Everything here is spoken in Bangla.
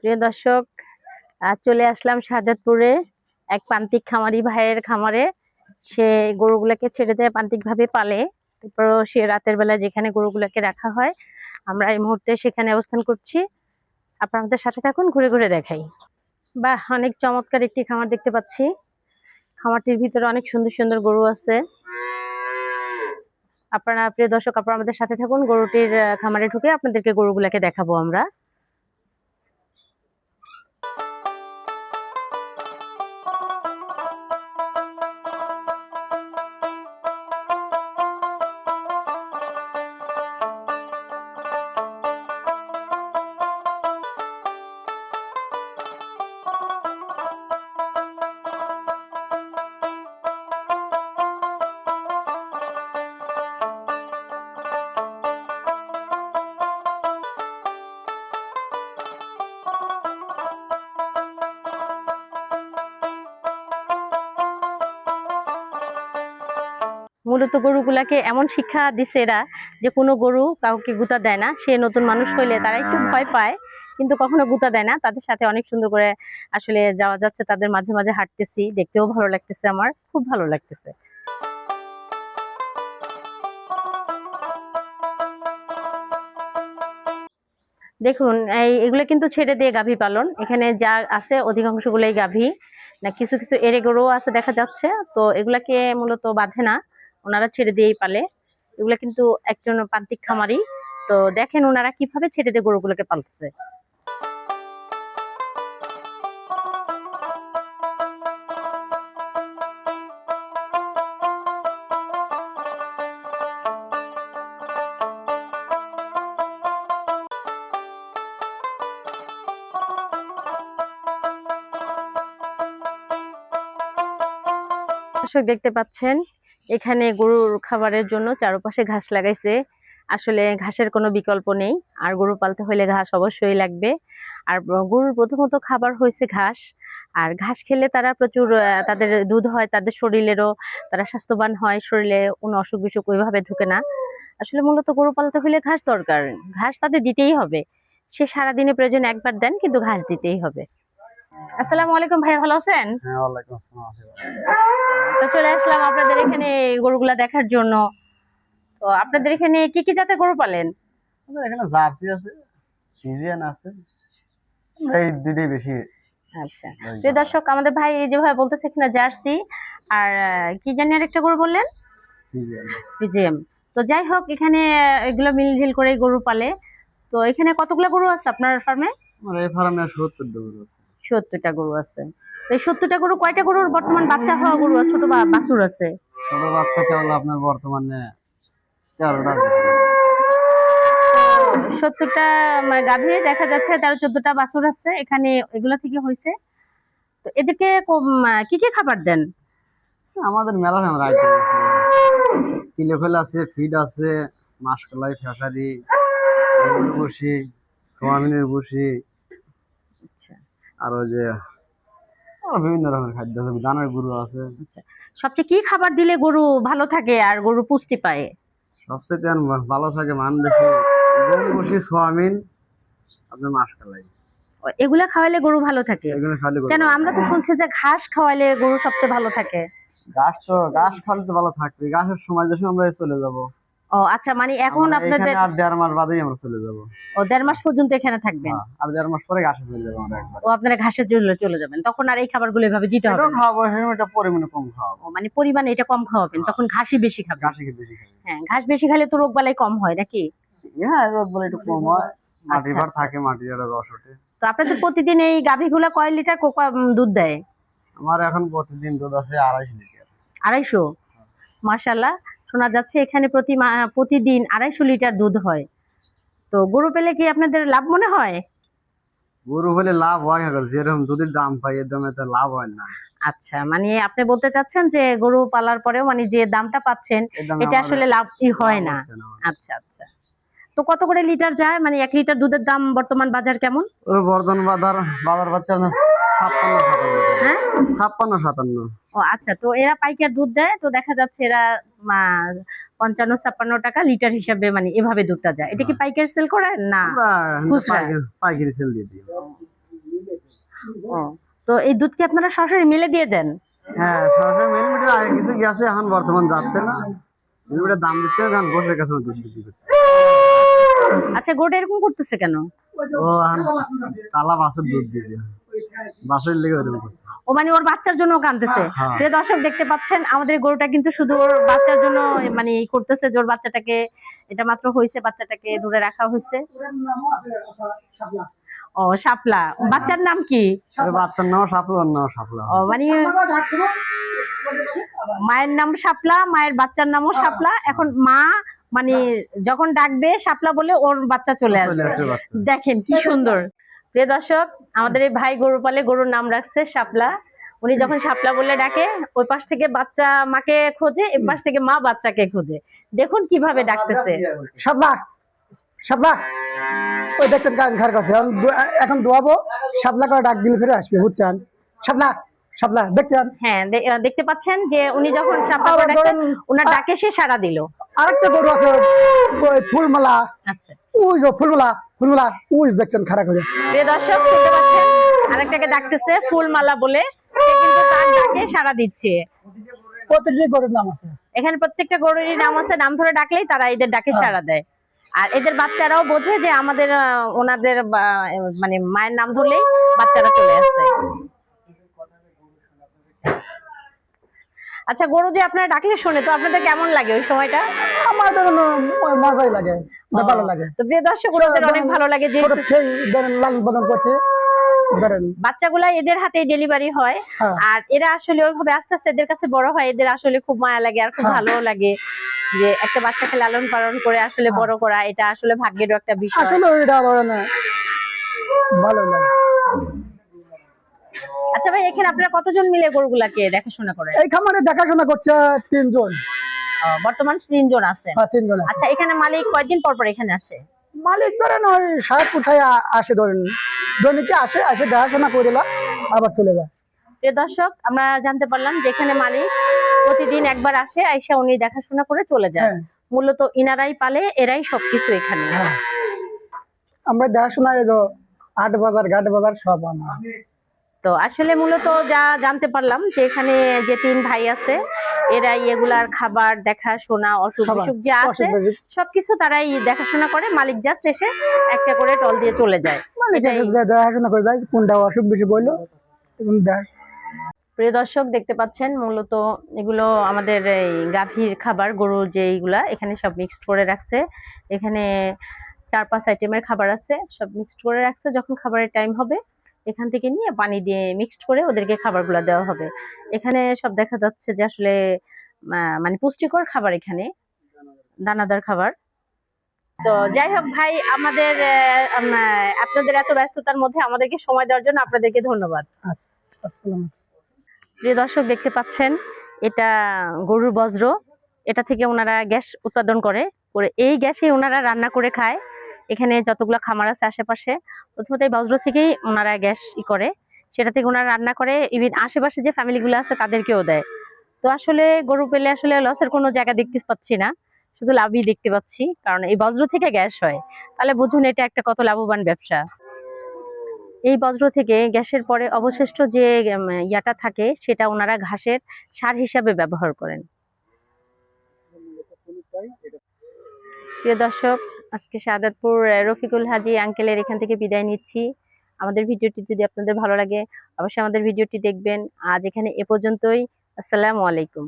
প্রিয় দর্শক চলে আসলাম শাহজাদপুরে এক প্রান্তিক খামারি ভাইয়ের খামারে। সে গরুগুলোকে ছেড়ে দেয় প্রান্তিক ভাবে পালে। তারপর সে রাতের বেলা যেখানে গরুগুলোকে রাখা হয়, আমরা এই মুহূর্তে সেখানে অবস্থান করছি। আপনাদের সাথে থাকুন, ঘুরে ঘুরে দেখাই। বা অনেক চমৎকার একটি খামার দেখতে পাচ্ছি। খামারটির ভিতরে অনেক সুন্দর সুন্দর গরু আছে। আপনারা, প্রিয় দর্শক, আপনারা আমাদের সাথে থাকুন। গরুটির খামারে ঢুকে আপনাদেরকে গরুগুলাকে দেখাবো আমরা। মূলত গরুগুলাকে এমন শিক্ষা দিছে এরা যে কোনো গরু কাউকে গুতা দেয় না। সে নতুন মানুষ হইলে তারা একটু ভয় পায়, কিন্তু কখনো গুতা দেয় না। তাদের সাথে অনেক সুন্দর করে আসলে যাওয়া যাচ্ছে, তাদের মাঝে মাঝে হাঁটতেছি, দেখতেও ভালো লাগতেছে আমার, খুব ভালো লাগতেছে। দেখুন, এই এগুলো কিন্তু ছেড়ে দিয়ে গাভী পালন। এখানে যা আছে, অধিকাংশগুলোই গাভী। না, কিছু কিছু এরে গরুও আছে, দেখা যাচ্ছে। তো এগুলাকে মূলত বাঁধে না। ওনারা ছেড়ে দিয়েই পালে। এগুলা কিন্তু একজন প্রান্তিক খামারি তো দেখেন ওনারা কীভাবে ছেড়ে দিয়ে গরুগুলোকে পালতেছে। দেখতে পাচ্ছেন এখানে গরুর খাবারের জন্য চারপাশে ঘাস লাগাইছে। আসলে ঘাসের কোনো বিকল্প নেই। আর গরু পালতে হলে ঘাস অবশ্যই লাগবে। আর গরুর প্রথমত খাবার হয়েছে ঘাস। আর ঘাস খেলে তারা প্রচুর তাদের দুধ হয়, তাদের শরীরেরও, তারা স্বাস্থ্যবান হয়, শরীরে কোনো অসুখ বিসুখ ওইভাবে ঢুকে না। আসলে মূলত গরু পালতে হলে ঘাস দরকার। ঘাস তাদের দিতেই হবে। সে সারাদিনে প্রয়োজন একবার দেন, কিন্তু ঘাস দিতেই হবে। আসসালামু আলাইকুম ভাই ভালো আছেন? হ্যাঁ ওয়ালাইকুম আসসালাম তো চলে আসলাম আপনাদের এখানে গরুগুলা দেখার জন্য। তো আপনাদের এখানে কি কি জাতের গরু পালেন? আমাদের এখানে জার্সি আছে ফিজিয়ান আছে। এই দুটোই বেশি আচ্ছা। প্রিয় দর্শক আমাদের ভাই এই যেভাবে বলতেছে কিনা জার্সি আর কি জানি আর একটা গরু বললেন? তো যাই হোক এখানে এগুলো মিলঝিল করেই গরু পালে। তো এখানে কতগুলো গরু আছে আপনার ফার্মে আমার এই ফার্মে সত্তর ডবল আছে। সত্তরটা গরু আছে। তো এই সত্তরটা গরু কয়টা গরুর বর্তমান বাচ্চা হওয়া গরু আছে? ছোট বাছুর আছে? ছোট বাচ্চা কেবল আপনার বর্তমানে তেরোটা সত্তরটা মানে গাভী দেখা যাচ্ছে তেরো চোদ্দটা বাছুর আছে। এখানে এগুলা থেকে হয়েছে। তো এদেরকে কি কি খাবার দেন? আমাদের মেলা ফেমার আইটেম আছে তিলেফেল আছে ফিড আছে মাসকলাই ফেসারি বসি সোয়াবিনের বসি আর ওই যে বিভিন্ন রকমের খাদ্য আছে দানের গরু আছে। আচ্ছা সবচেয়ে কি খাবার দিলে গরু ভালো থাকে আর গরু পুষ্টি পায়? সবচেয়ে ভালো থাকে মান বেশি বসি সোয়াবিন আপনার ও, এগুলা খাওয়াইলে গরু ভালো থাকে? কেন আমরা তো শুনছি যে ঘাস খাওয়াইলে গরু সবচেয়ে ভালো থাকে। ঘাস তো ঘাস খালি তো ভালো থাকবে। ঘাসের সময় যে আমরা চলে যাব। ও আচ্ছা মানে এখন আপনাদের আর দেড় মাস বাদেই আমরা চলে যাব। ও দেড় মাস পর্যন্ত এখানে থাকবেন? আর দেড় মাস পরে গাছে চলে যাব আমরা একবার। ও আপনারা ঘাসের জন্য চলে যাবেন। তখন আর এই খাবারগুলো এভাবে দিতে হবে। খাওয়াবো এটা পরিমাণে কম খাওয়াবো। মানে পরিমাণে এটা কম খাওয়াবেন তখন ঘাসই বেশি খাবেন। খেতে বেশি খাবে হ্যাঁ ঘাস বেশি খেলে তো রোগ বালাই কম হয় নাকি? হ্যাঁ রোদ বলে একটু কম হয়। মাটি আচ্ছা, ভার আচ্ছা, থাকে মাটি একটা রস ওঠে। তো আপনাদের প্রতিদিন এই গাভীগুলা কয় লিটার কোকা দুধ দেয়? আমার এখন প্রতিদিন দুধ আছে আড়াইশো লিটার। আড়াইশো? মার্শাল্লাহ শোনা যাচ্ছে এখানে প্রতি প্রতিদিন আড়াইশো লিটার দুধ হয়। তো গরু পেলে কি আপনাদের লাভ মনে হয়? গরু হলে লাভ হয় যেরকম দুধের দাম পাই এর দামে তো লাভ হয় না। আচ্ছা মানে আপনি বলতে চাচ্ছেন যে গরু পালার পরেও মানে যে দামটা পাচ্ছেন এটা আসলে লাভই হয় না। আচ্ছা আচ্ছা। তো কত করে লিটার যায়? মানে এক লিটার দুধের দাম বর্তমান বাজার কেমন? বর্ধন বাজার বাজার বাচ্চা ছাপ্পান্ন সাতান্ন। হ্যাঁ? ছাপ্পান্ন সাতান্ন। ও আচ্ছা তো এরা পাইকার দুধ দেয় তো দেখা যাচ্ছে এরা পঞ্চান্ন ছাপ্পান্ন টাকা লিটার হিসাবে মানে এভাবে দুধটা যায়। এটা কি পাইকার সেল করেন না খুচরা? পাইকারি- সেল দিয়ে দিই। ও তো এই দুধ কি আপনারা সরাসরি মিলে দিয়ে দেন? হ্যাঁ সরাসরি মেন মিটার আগে কিছু গেছে এখন বর্তমান যাচ্ছে না। মিটার দাম দিচ্ছে না ধান গোসের কাছে দুধ বিক্রি করছে। আচ্ছা গোটা এরকম করতেছে কেন? ও তালা বাসের দুধ দিবে ও মানে ওর বাচ্চার জন্য কাঁদতেছে। হ্যাঁ। প্রিয় দর্শক দেখতে পাচ্ছেন আমাদের গরুটা কিন্তু শুধু ওর বাচ্চার জন্য মানে করতেছে যে ওর বাচ্চাটাকে এটা মাত্র হয়েছে বাচ্চাটাকে দূরে রাখা হয়েছে। ও শাপলা। বাচ্চার নাম কি? বাচ্চার নাম সাপলা নাম সাপলা ও মানে মায়ের নাম শাপলা মায়ের বাচ্চার নামও শাপলা। এখন মা মানে যখন ডাকবে শাপলা বলে ওর বাচ্চা চলে আসবে। দেখেন কি সুন্দর। প্রিয় দর্শক আমাদের এই ভাই গরু পালে গরুর নাম রাখছে শাপলা। উনি যখন শাপলা বলে ডাকে ওই পাশ থেকে বাচ্চা মাকে খোঁজে এ পাশ থেকে মা বাচ্চাকে খোঁজে। দেখুন কীভাবে ডাকতেছে। শাপলা শাপলা ওই দেখছেন ঘর কথা এখন দোয়াবো শাপলা করে ডাক দিলে ফিরে আসবে বুঝছেন? শাপলা শাপলা দেখছেন? হ্যাঁ দেখতে পাচ্ছেন যে উনি যখন শাপলা করে ধরেন- ওনার ডাকে সে সাড়া দিল। আরেকটা গরু আছে ফুলমালা। আচ্ছা। ওই যে ফুলমালা ফুলমালা উইস দেখছেন খাড়া করে। প্রিয় দর্শক শুনতে পাচ্ছেন? আরেকটাকে ডাকতেছে ফুলমালা বলে। সে কিন্তু তার ডাকে সাড়া দিচ্ছে। প্রতিটি গরুর নাম আছে। এখানে প্রত্যেকটা গরুরই নাম আছে। নাম ধরে ডাকলেই তারা এদের ডাকে সাড়া দেয়। আর এদের বাচ্চারাও বোঝে যে আমাদের ওনাদের মানে মায়ের নাম ধরলেই বাচ্চারা চলে আসে। আচ্ছা গরু যে আপনারা ডাকলে শোনে তো আপনাদের কেমন লাগে ওই সময়টা আমার ওই মজাই লাগে ভালো লাগে তো প্রিয় দর্শক ওনাদের অনেক ভালো লাগে যে লালন পালন করছে বাচ্চাগুলা এদের হাতেই ডেলিভারি হয় হ্যাঁ। আর এরা আসলে ওইভাবে আস্তে আস্তে এদের কাছে বড় হয় এদের আসলে খুব মায়া লাগে আর খুব হ্যাঁ। ভালো লাগে যে একটা বাচ্চাকে লালন পালন করে আসলে হ্যাঁ। বড় করা এটা আসলে ভাগ্যেরও একটা বিষয় আসলে এটা ভালো লাগে আচ্ছা ভাই এখানে আপনারা কতজন মিলে গরুগুলাকে দেখাশোনা করেন? এই খামারে দেখাশোনা করছে তিনজন। বর্তমান তিনজন আছেন। হ্যাঁ তিনজন আছে। আচ্ছা এখানে মালিক কয়দিন পর পর এখানে আসে? মালিক ধরেন ওই সাহেবপুর থেকে আসে ধরেন। দৈনিকে আসে আসে দেখাশোনা করে আবার চলে যায়। প্রিয় দর্শক আমরা জানতে পারলাম যে এখানে মালিক প্রতিদিন একবার আসে আইসা উনি দেখাশোনা করে চলে যায়। হ্যাঁ। মূলত ইনারাই পালে এরাই সবকিছু এখানে। হ্যাঁ। আমরা দেখাশোনা আট বাজার ঘাট বাজার সব আমার তো আসলে মূলত যা জানতে পারলাম যে এখানে যে তিন ভাই আছে এরাই এগুলার খাবার দেখাশোনা অসুখ। বিসুখ যে আছে সবকিছু তারাই দেখাশোনা করে মালিক জাস্ট এসে একটা করে টল দিয়ে চলে যায়। দেখাশোনা করে যায় কোনটা অসুখ এবং দেখ প্রিয় দর্শক দেখতে পাচ্ছেন মূলত এগুলো আমাদের এই গাভীর খাবার গরুর যে এইগুলা এখানে সব মিক্সড করে রাখছে। এখানে চার পাঁচ আইটেমের খাবার আছে সব মিক্সড করে রাখছে যখন খাবারের টাইম হবে। এখান থেকে নিয়ে পানি দিয়ে মিক্সড করে ওদেরকে খাবারগুলো দেওয়া হবে। এখানে সব দেখা যাচ্ছে যে আসলে মানে পুষ্টিকর খাবার এখানে দানাদার খাবার। তো যাই হোক ভাই আমাদের আপনাদের এত ব্যস্ততার মধ্যে আমাদেরকে সময় দেওয়ার জন্য আপনাদেরকে ধন্যবাদ। আচ্ছা প্রিয় দর্শক দেখতে পাচ্ছেন এটা গরুর বজ্র এটা থেকে ওনারা গ্যাস উৎপাদন করে করে এই গ্যাসে ওনারা রান্না করে খায়। এখানে যতগুলো খামার আছে আশেপাশে, প্রথমত এই বজ্র থেকেই ওনারা গ্যাস ই করে। সেটা থেকে ওনারা রান্না করে ইভিন আশেপাশে যে ফ্যামিলিগুলো আছে তাদেরকেও দেয়। তো আসলে গরু পেলে আসলে লসের কোনো জায়গা দেখতে পাচ্ছি না। শুধু লাভই দেখতে পাচ্ছি, কারণ এই বজ্র থেকে গ্যাস হয়। তাহলে বুঝুন এটা একটা কত লাভবান ব্যবসা। এই বজ্র থেকে গ্যাসের পরে অবশিষ্ট যে ইয়াটা থাকে, সেটা ওনারা ঘাসের সার হিসাবে ব্যবহার করেন। প্রিয় দর্শক আজকে সাদাতপুর রফিকুল হাজি আঙ্কেলের এখান থেকে বিদায় নিচ্ছি। আমাদের ভিডিওটি যদি আপনাদের ভালো লাগে, অবশ্যই আমাদের ভিডিওটি দেখবেন। আজ এখানে এ পর্যন্তই। আসসালামু আলাইকুম।